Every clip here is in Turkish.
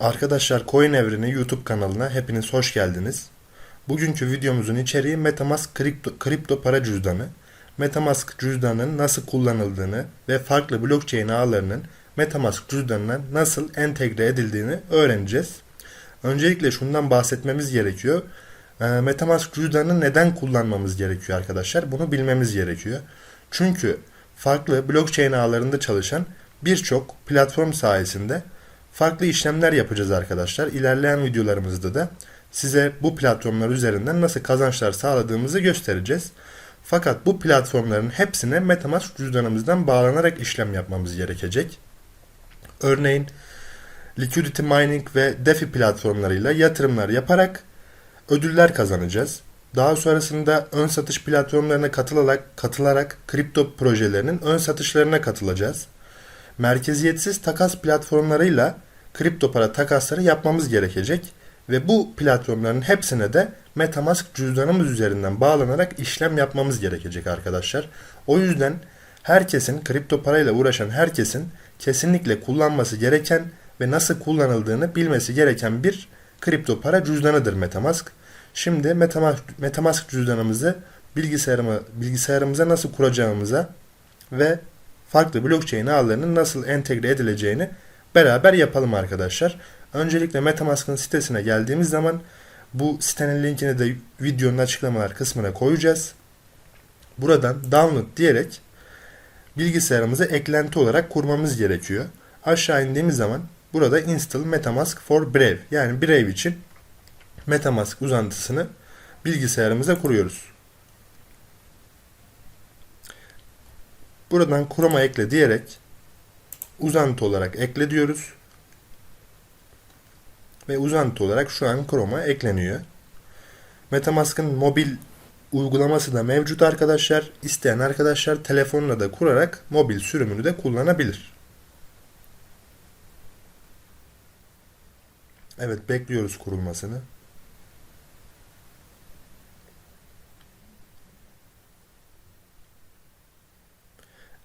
Arkadaşlar Coin Evreni YouTube kanalına hepiniz hoş geldiniz. Bugünkü videomuzun içeriği Metamask kripto, kripto para cüzdanı. Metamask cüzdanının nasıl kullanıldığını ve farklı blockchain ağlarının Metamask cüzdanına nasıl entegre edildiğini öğreneceğiz. Öncelikle şundan bahsetmemiz gerekiyor. Ee, Metamask cüzdanını neden kullanmamız gerekiyor arkadaşlar? Bunu bilmemiz gerekiyor. Çünkü farklı blockchain ağlarında çalışan birçok platform sayesinde farklı işlemler yapacağız arkadaşlar. İlerleyen videolarımızda da size bu platformlar üzerinden nasıl kazançlar sağladığımızı göstereceğiz. Fakat bu platformların hepsine Metamask cüzdanımızdan bağlanarak işlem yapmamız gerekecek. Örneğin liquidity mining ve DeFi platformlarıyla yatırımlar yaparak ödüller kazanacağız. Daha sonrasında ön satış platformlarına katılarak, katılarak kripto projelerinin ön satışlarına katılacağız. Merkeziyetsiz takas platformlarıyla kripto para takasları yapmamız gerekecek ve bu platformların hepsine de Metamask cüzdanımız üzerinden bağlanarak işlem yapmamız gerekecek arkadaşlar. O yüzden herkesin kripto parayla uğraşan herkesin kesinlikle kullanması gereken ve nasıl kullanıldığını bilmesi gereken bir kripto para cüzdanıdır Metamask. Şimdi Metamask, Metamask cüzdanımızı bilgisayarıma, bilgisayarımıza nasıl kuracağımıza ve farklı blockchain ağlarının nasıl entegre edileceğini beraber yapalım arkadaşlar. Öncelikle Metamask'ın sitesine geldiğimiz zaman bu sitenin linkini de videonun açıklamalar kısmına koyacağız. Buradan download diyerek bilgisayarımıza eklenti olarak kurmamız gerekiyor. Aşağı indiğimiz zaman burada install Metamask for Brave yani Brave için Metamask uzantısını bilgisayarımıza kuruyoruz. Buradan Chrome'a ekle diyerek uzantı olarak ekle diyoruz. Ve uzantı olarak şu an Chrome'a ekleniyor. Metamask'ın mobil uygulaması da mevcut arkadaşlar. İsteyen arkadaşlar telefonla da kurarak mobil sürümünü de kullanabilir. Evet bekliyoruz kurulmasını.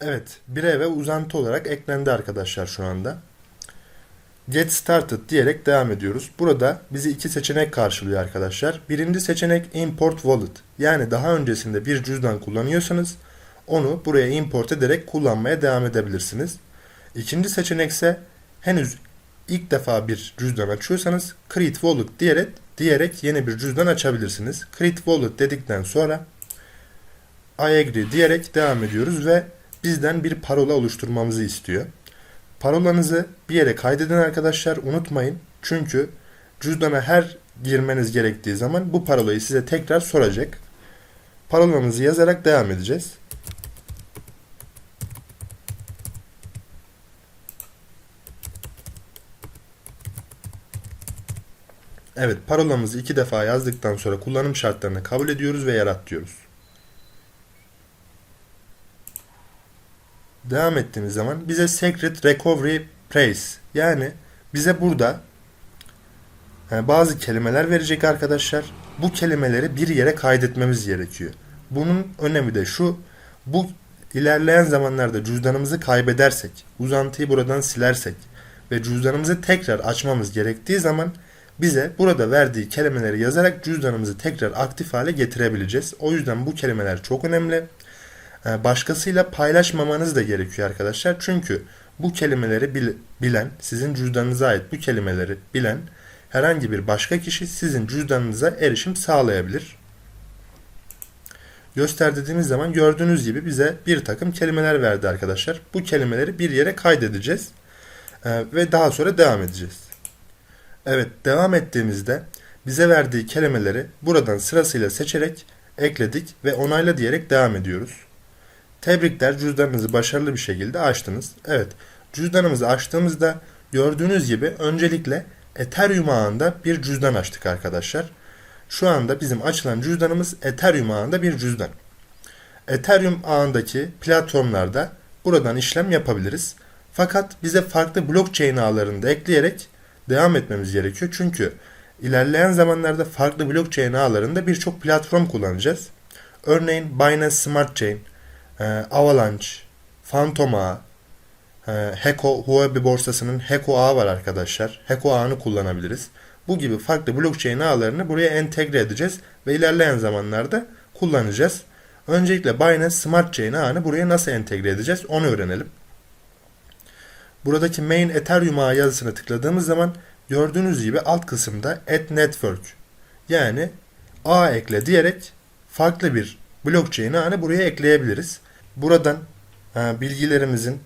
Evet, bire ve uzantı olarak eklendi arkadaşlar şu anda. Get started diyerek devam ediyoruz. Burada bizi iki seçenek karşılıyor arkadaşlar. Birinci seçenek import wallet. Yani daha öncesinde bir cüzdan kullanıyorsanız onu buraya import ederek kullanmaya devam edebilirsiniz. İkinci seçenek ise henüz ilk defa bir cüzdan açıyorsanız create wallet diyerek diyerek yeni bir cüzdan açabilirsiniz. Create wallet dedikten sonra I agree diyerek devam ediyoruz ve bizden bir parola oluşturmamızı istiyor. Parolanızı bir yere kaydedin arkadaşlar unutmayın. Çünkü cüzdana her girmeniz gerektiği zaman bu parolayı size tekrar soracak. Parolamızı yazarak devam edeceğiz. Evet parolamızı iki defa yazdıktan sonra kullanım şartlarını kabul ediyoruz ve yarat diyoruz. Devam ettiğimiz zaman bize Secret Recovery Place yani bize burada yani bazı kelimeler verecek arkadaşlar. Bu kelimeleri bir yere kaydetmemiz gerekiyor. Bunun önemi de şu. Bu ilerleyen zamanlarda cüzdanımızı kaybedersek, uzantıyı buradan silersek ve cüzdanımızı tekrar açmamız gerektiği zaman bize burada verdiği kelimeleri yazarak cüzdanımızı tekrar aktif hale getirebileceğiz. O yüzden bu kelimeler çok önemli. Ee, başkasıyla paylaşmamanız da gerekiyor arkadaşlar. Çünkü bu kelimeleri bilen, sizin cüzdanınıza ait bu kelimeleri bilen herhangi bir başka kişi sizin cüzdanınıza erişim sağlayabilir. Göster dediğimiz zaman gördüğünüz gibi bize bir takım kelimeler verdi arkadaşlar. Bu kelimeleri bir yere kaydedeceğiz ee, ve daha sonra devam edeceğiz. Evet devam ettiğimizde bize verdiği kelimeleri buradan sırasıyla seçerek ekledik ve onayla diyerek devam ediyoruz. Tebrikler cüzdanınızı başarılı bir şekilde açtınız. Evet cüzdanımızı açtığımızda gördüğünüz gibi öncelikle Ethereum ağında bir cüzdan açtık arkadaşlar. Şu anda bizim açılan cüzdanımız Ethereum ağında bir cüzdan. Ethereum ağındaki platformlarda buradan işlem yapabiliriz. Fakat bize farklı blockchain ağlarını da ekleyerek devam etmemiz gerekiyor. Çünkü ilerleyen zamanlarda farklı blockchain ağlarında birçok platform kullanacağız. Örneğin Binance Smart Chain, e, Avalanche, Phantom Ağa, e, Heko Huobi borsasının Heko ağı var arkadaşlar. Heko ağını kullanabiliriz. Bu gibi farklı blockchain ağlarını buraya entegre edeceğiz ve ilerleyen zamanlarda kullanacağız. Öncelikle Binance Smart Chain ağını buraya nasıl entegre edeceğiz onu öğrenelim. Buradaki main Ethereum ağı yazısına tıkladığımız zaman gördüğünüz gibi alt kısımda add network yani ağ ekle diyerek farklı bir blockchain ağını buraya ekleyebiliriz. Buradan e, bilgilerimizin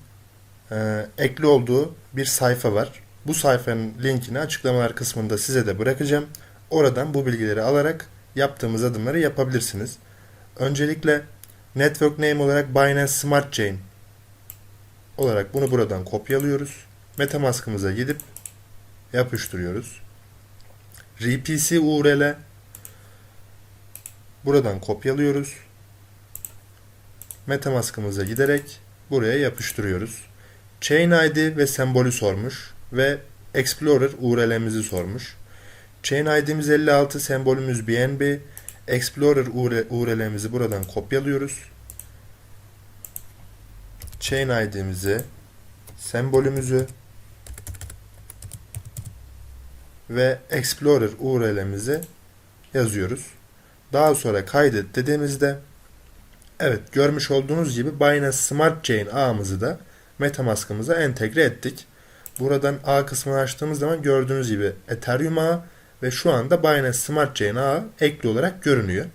e, ekli olduğu bir sayfa var. Bu sayfanın linkini açıklamalar kısmında size de bırakacağım. Oradan bu bilgileri alarak yaptığımız adımları yapabilirsiniz. Öncelikle network name olarak Binance Smart Chain olarak bunu buradan kopyalıyoruz. Metamask'ımıza gidip yapıştırıyoruz. RPC URL buradan kopyalıyoruz. Metamask'ımıza giderek buraya yapıştırıyoruz. Chain ID ve sembolü sormuş ve Explorer URL'mizi sormuş. Chain ID'miz 56, sembolümüz BNB. Explorer URL'mizi buradan kopyalıyoruz. Chain ID'mizi, sembolümüzü ve Explorer URL'mizi yazıyoruz. Daha sonra kaydet dediğimizde evet görmüş olduğunuz gibi Binance Smart Chain ağımızı da Metamask'ımıza entegre ettik. Buradan ağ kısmını açtığımız zaman gördüğünüz gibi Ethereum ağı ve şu anda Binance Smart Chain ağı ekli olarak görünüyor.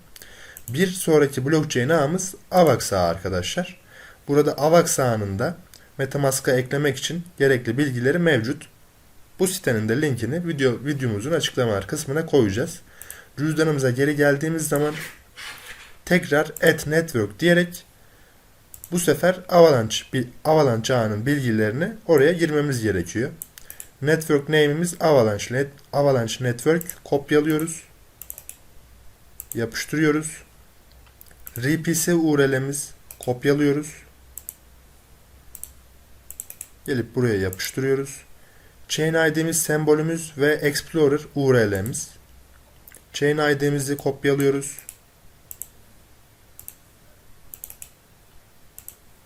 Bir sonraki blockchain ağımız AVAX ağı arkadaşlar. Burada AVAX ağının da Metamask'a eklemek için gerekli bilgileri mevcut. Bu sitenin de linkini video videomuzun açıklamalar kısmına koyacağız. Cüzdanımıza geri geldiğimiz zaman tekrar add network diyerek bu sefer Avalanche, Avalanche ağının bilgilerini oraya girmemiz gerekiyor. Network name'imiz Avalanche, Net, Avalanche Network kopyalıyoruz. Yapıştırıyoruz. RPC URL'imiz kopyalıyoruz. Gelip buraya yapıştırıyoruz. Chain ID'miz, sembolümüz ve Explorer URL'miz. Chain ID'mizi kopyalıyoruz.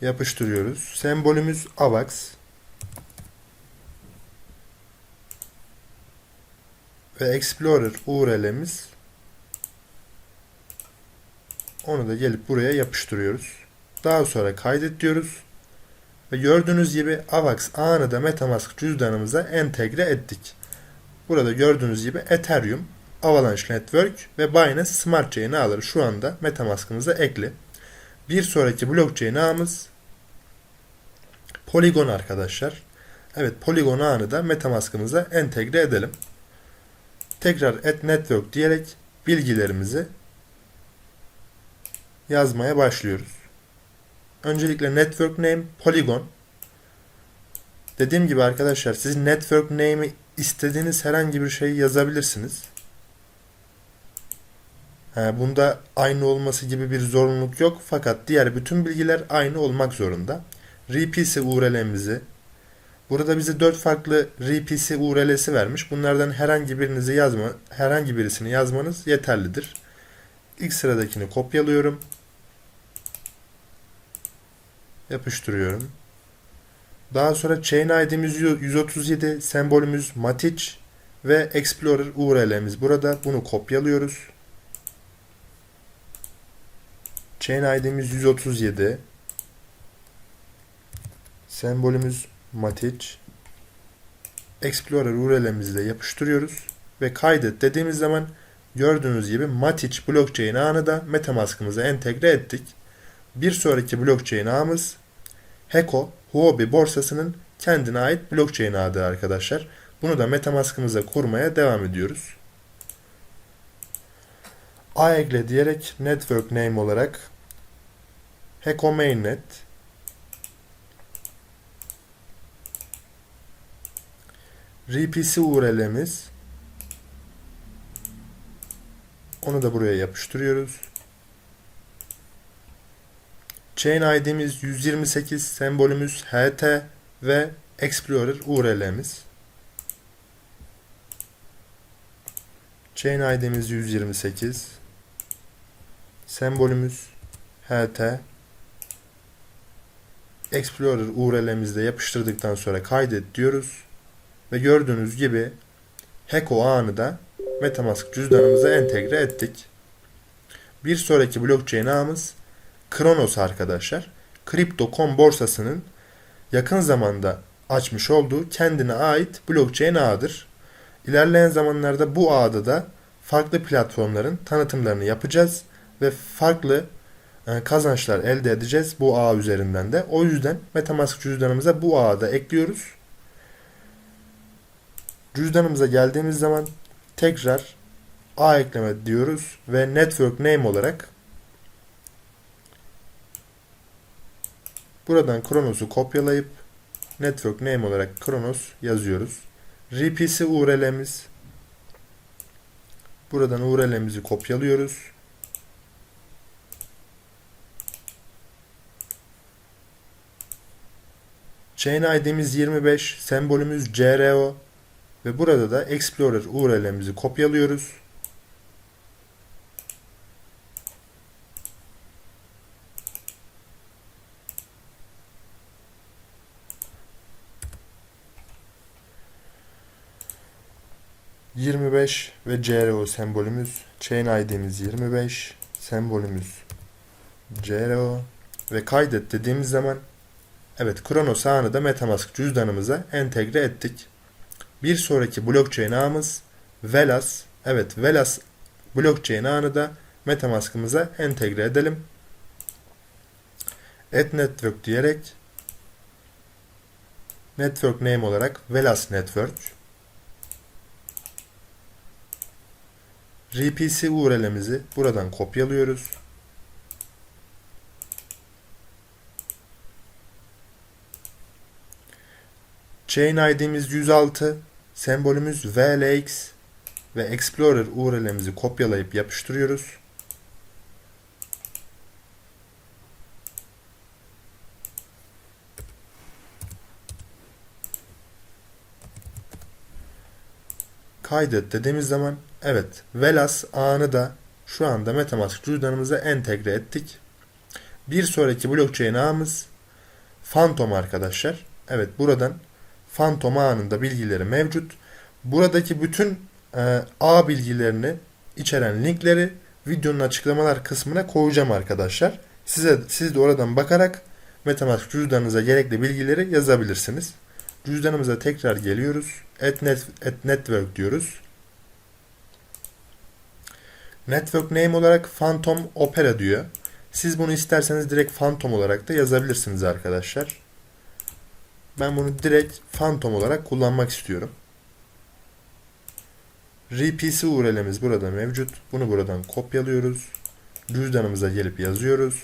Yapıştırıyoruz. Sembolümüz AVAX. Ve Explorer URL'miz. Onu da gelip buraya yapıştırıyoruz. Daha sonra kaydet diyoruz. Ve gördüğünüz gibi AVAX ağını da Metamask cüzdanımıza entegre ettik. Burada gördüğünüz gibi Ethereum, Avalanche Network ve Binance Smart Chain ağları şu anda Metamask'ımıza ekli. Bir sonraki blockchain ağımız Polygon arkadaşlar. Evet Polygon ağını da Metamask'ımıza entegre edelim. Tekrar add network diyerek bilgilerimizi yazmaya başlıyoruz. Öncelikle network name Polygon. Dediğim gibi arkadaşlar siz network name'i istediğiniz herhangi bir şeyi yazabilirsiniz. Bunda aynı olması gibi bir zorunluluk yok fakat diğer bütün bilgiler aynı olmak zorunda. RPC URL'mizi Burada bize dört farklı RPC URL'si vermiş. Bunlardan herhangi birinizi yazma, herhangi birisini yazmanız yeterlidir. İlk sıradakini kopyalıyorum. Yapıştırıyorum. Daha sonra chain ID'miz 137, sembolümüz Matic ve Explorer URL'miz burada. Bunu kopyalıyoruz. Chain ID'miz 137. Sembolümüz Matic. Explorer URL'imizi de yapıştırıyoruz. Ve kaydet dediğimiz zaman gördüğünüz gibi Matic blockchain ağını da Metamask'ımıza entegre ettik. Bir sonraki blockchain ağımız Heko Huobi borsasının kendine ait blockchain ağıdır arkadaşlar. Bunu da Metamask'ımıza kurmaya devam ediyoruz. A ekle diyerek network name olarak Heko mainnet RPC URL'miz onu da buraya yapıştırıyoruz. Chain ID'miz 128, sembolümüz HT ve Explorer URL'miz. Chain ID'miz 128, sembolümüz HT Explorer URL'imizde yapıştırdıktan sonra kaydet diyoruz. Ve gördüğünüz gibi Heko ağını da Metamask cüzdanımıza entegre ettik. Bir sonraki blockchain ağımız Kronos arkadaşlar. Crypto.com borsasının yakın zamanda açmış olduğu kendine ait blockchain ağıdır. İlerleyen zamanlarda bu ağda da farklı platformların tanıtımlarını yapacağız ve farklı kazançlar elde edeceğiz bu ağ üzerinden de. O yüzden Metamask cüzdanımıza bu ağı da ekliyoruz. Cüzdanımıza geldiğimiz zaman tekrar ağ ekleme diyoruz ve network name olarak buradan Kronos'u kopyalayıp network name olarak Kronos yazıyoruz. RPC URL'miz buradan URL'mizi kopyalıyoruz. Chain ID'miz 25, sembolümüz CRO ve burada da Explorer URL'mizi kopyalıyoruz. ...25 ve CRO sembolümüz... ...Chain ID'miz 25... ...sembolümüz... CRO... ...ve kaydet dediğimiz zaman... Evet, Kronos ağını da Metamask cüzdanımıza entegre ettik. Bir sonraki blockchain ağımız Velas. Evet, Velas blockchain ağını da Metamask'ımıza entegre edelim. Add Network diyerek Network name olarak Velas Network RPC URL'imizi buradan kopyalıyoruz. Chain ID'miz 106, sembolümüz VLX ve Explorer URL'imizi kopyalayıp yapıştırıyoruz. Kaydet dediğimiz zaman evet Velas ağını da şu anda Metamask cüzdanımıza entegre ettik. Bir sonraki blockchain ağımız Phantom arkadaşlar. Evet buradan Phantom ağının bilgileri mevcut. Buradaki bütün e, ağ bilgilerini içeren linkleri videonun açıklamalar kısmına koyacağım arkadaşlar. Size siz de oradan bakarak MetaMask cüzdanınıza gerekli bilgileri yazabilirsiniz. Cüzdanımıza tekrar geliyoruz. At, net, at network diyoruz. Network name olarak Phantom Opera diyor. Siz bunu isterseniz direkt Phantom olarak da yazabilirsiniz arkadaşlar. Ben bunu direkt Phantom olarak kullanmak istiyorum. RPC URL'imiz burada mevcut. Bunu buradan kopyalıyoruz. Cüzdanımıza gelip yazıyoruz.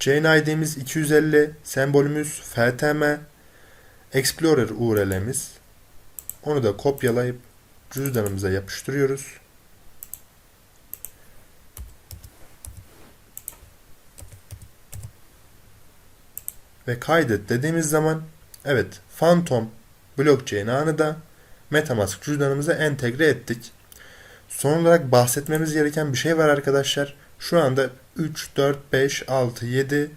Chain ID'miz 250, sembolümüz FTM, Explorer URL'imiz. Onu da kopyalayıp cüzdanımıza yapıştırıyoruz. Ve kaydet dediğimiz zaman evet Phantom blockchain ağını da Metamask cüzdanımıza entegre ettik. Son olarak bahsetmemiz gereken bir şey var arkadaşlar. Şu anda 3, 4, 5, 6, 7,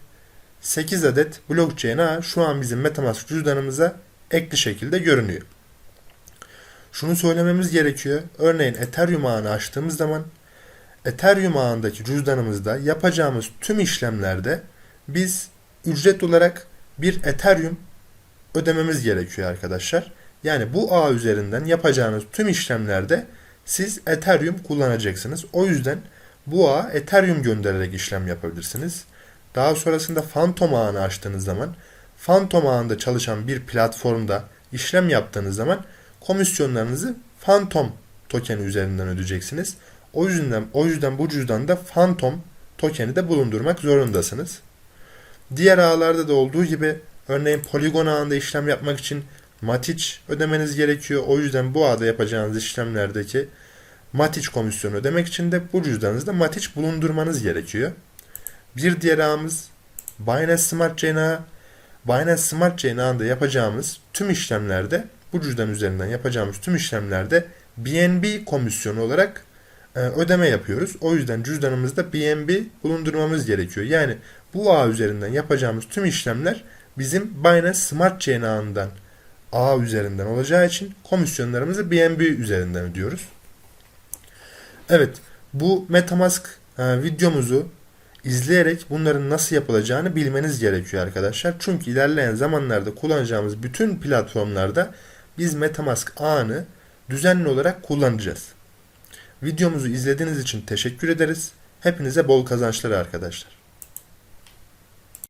8 adet blockchain ağı şu an bizim Metamask cüzdanımıza ekli şekilde görünüyor. Şunu söylememiz gerekiyor. Örneğin Ethereum ağını açtığımız zaman Ethereum ağındaki cüzdanımızda yapacağımız tüm işlemlerde biz ücret olarak bir Ethereum ödememiz gerekiyor arkadaşlar. Yani bu ağ üzerinden yapacağınız tüm işlemlerde siz Ethereum kullanacaksınız. O yüzden bu ağa Ethereum göndererek işlem yapabilirsiniz. Daha sonrasında Phantom ağını açtığınız zaman Phantom ağında çalışan bir platformda işlem yaptığınız zaman komisyonlarınızı Phantom tokeni üzerinden ödeyeceksiniz. O yüzden o yüzden bu cüzdanda Phantom tokeni de bulundurmak zorundasınız. Diğer ağlarda da olduğu gibi örneğin Polygon ağında işlem yapmak için Matic ödemeniz gerekiyor. O yüzden bu ağda yapacağınız işlemlerdeki Matic komisyonu ödemek için de bu cüzdanınızda Matic bulundurmanız gerekiyor. Bir diğer ağımız Binance Smart Chain ağı. Binance Smart Chain ağında yapacağımız tüm işlemlerde bu cüzdan üzerinden yapacağımız tüm işlemlerde BNB komisyonu olarak e, ödeme yapıyoruz. O yüzden cüzdanımızda BNB bulundurmamız gerekiyor. Yani Bu ağ üzerinden yapacağımız tüm işlemler bizim Binance Smart Chain ağından ağ üzerinden olacağı için komisyonlarımızı BNB üzerinden ödüyoruz. Evet, bu MetaMask e, videomuzu izleyerek bunların nasıl yapılacağını bilmeniz gerekiyor arkadaşlar. Çünkü ilerleyen zamanlarda kullanacağımız bütün platformlarda biz MetaMask ağını düzenli olarak kullanacağız. Videomuzu izlediğiniz için teşekkür ederiz. Hepinize bol kazançlar arkadaşlar.